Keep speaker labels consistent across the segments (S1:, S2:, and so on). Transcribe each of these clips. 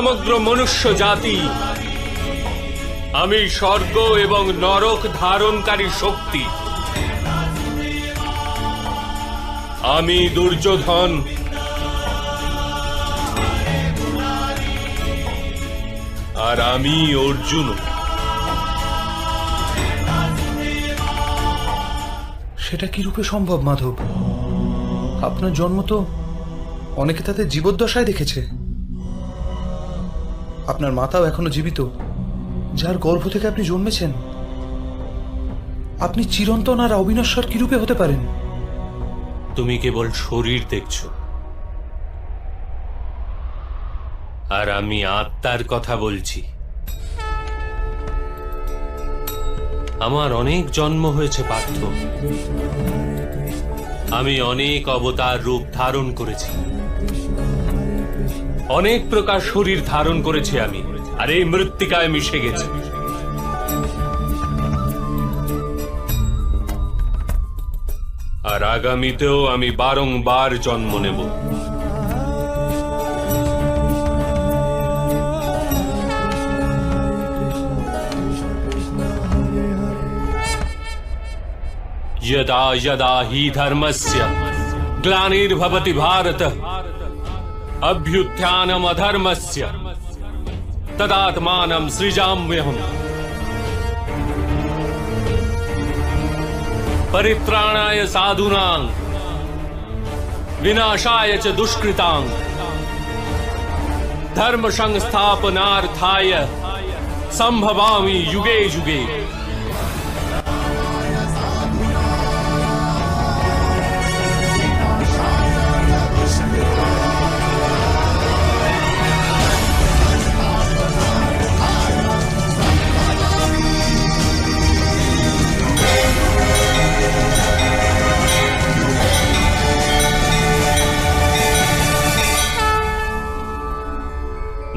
S1: সমগ্র মনুষ্য জাতি, আমি স্বর্গ এবং নরক ধারণকারী শক্তি। আমি দুর্যোধন। আর আমি অর্জুন।
S2: সেটা কি রূপে সম্ভব, মাধব? আপনার জন্ম তো অনেকে তাদের জীবদ্দশায় দেখেছে। আপনার মাতাও এখনও জীবিত, যার গর্ভ থেকে আপনি জন্মেছেন। আপনি চিরন্তন আর অবিনশ্বর কি রূপে হতে পারেন?
S1: তুমি কেবল শরীর দেখছ। আর আমি আত্মার কথা বলছি। আমার অনেক জন্ম হয়েছে পার্থ। আমি অনেক অবতার রূপ ধারণ করেছি। অনেক প্রকার শরীর ধারণ করেছি আমি আর এই মৃত্তিকায় মিশে গেছে আর আগামীতেও আমি বারংবার জন্ম নেব यदा यदा हि धर्मस्य ग्लानिर्भवति भारत अभ्युत्थानमधर्मस्य। तदात्मानं सृजाम्यहम्। परित्राणाय साधूनां। विनाशाय च दुष्कृतां। धर्म संस्थापनार्थाय संभवामि युगे युगे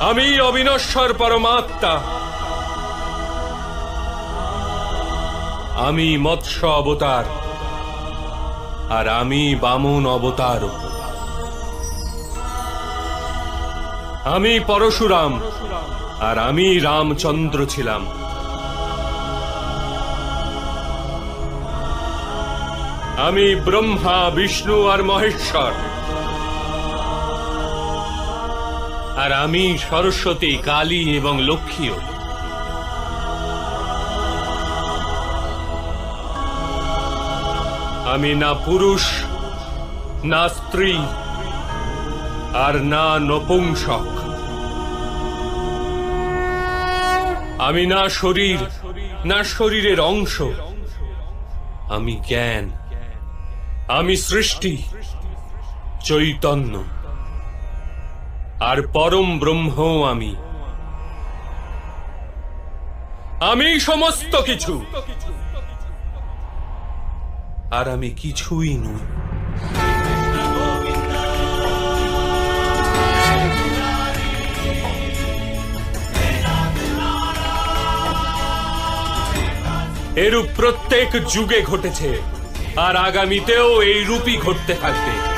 S1: আমি অবিনশ্বর পরমাত্মা। আমি মৎস্য অবতার, আর আমি বামন অবতার। আমি পরশুরাম, আর আমি রামচন্দ্র ছিলাম। আমি ব্রহ্মা, বিষ্ণু, আর মহেশ্বর। আর আমি সরস্বতী, কালী এবং লক্ষ্মীও। আমি না পুরুষ, না স্ত্রী, আর না নপুংসক। আমি না শরীর, না শরীরের অংশ। আমি জ্ঞান। আমি সৃষ্টি, চৈতন্য। আর পরম ব্রহ্ম আমি। আমি সমস্ত কিছু। আর আমি কিছুই নই। এরূপ প্রত্যেক যুগে ঘটেছে, আর আগামীতেও এই রূপই ঘটতে থাকবে।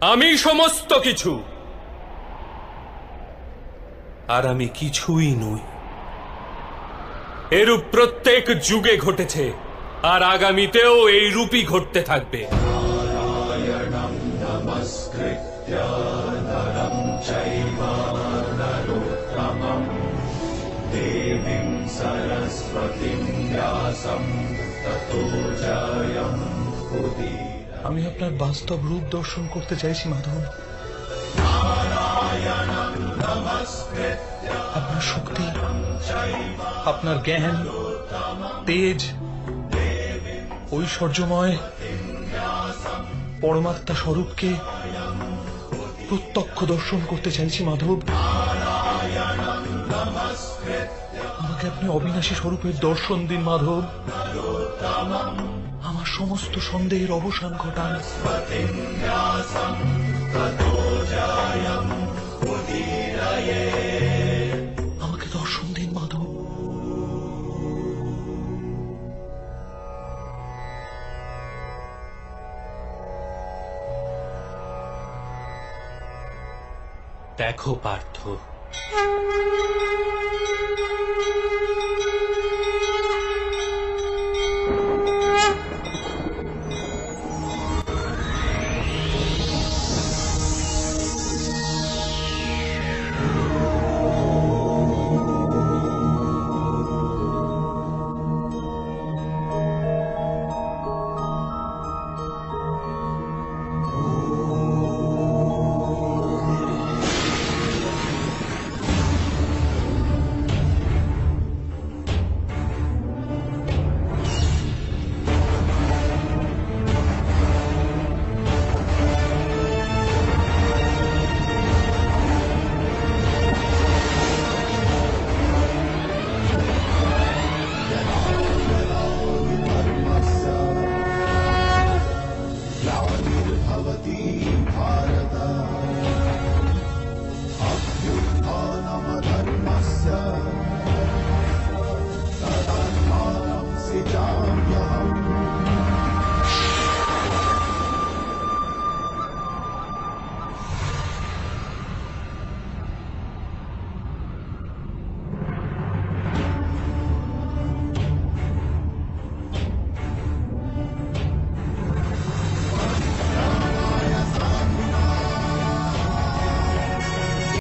S1: আমি সমস্ত কিছু। আর আমি কিছুই নই। এরূপ প্রত্যেক যুগে ঘটেছে, আর আগামীতেও এই রূপই ঘটতে থাকবে।
S2: আমি আপনার বাস্তব রূপ দর্শন করতে চাইছি, মাধব। আপনার শক্তি, আপনার জ্ঞান, তেজ, ঐশ্বর্যময় পরমাত্মা স্বরূপকে প্রত্যক্ষ দর্শন করতে চাইছি, মাধব। আমাকে আপনি অবিনাশী স্বরূপের দর্শন দিন, মাধব। সমস্ত সন্দেহের অবসান ঘটান। আমাকে দর্শন দিন মাধব।
S1: দেখো পার্থ।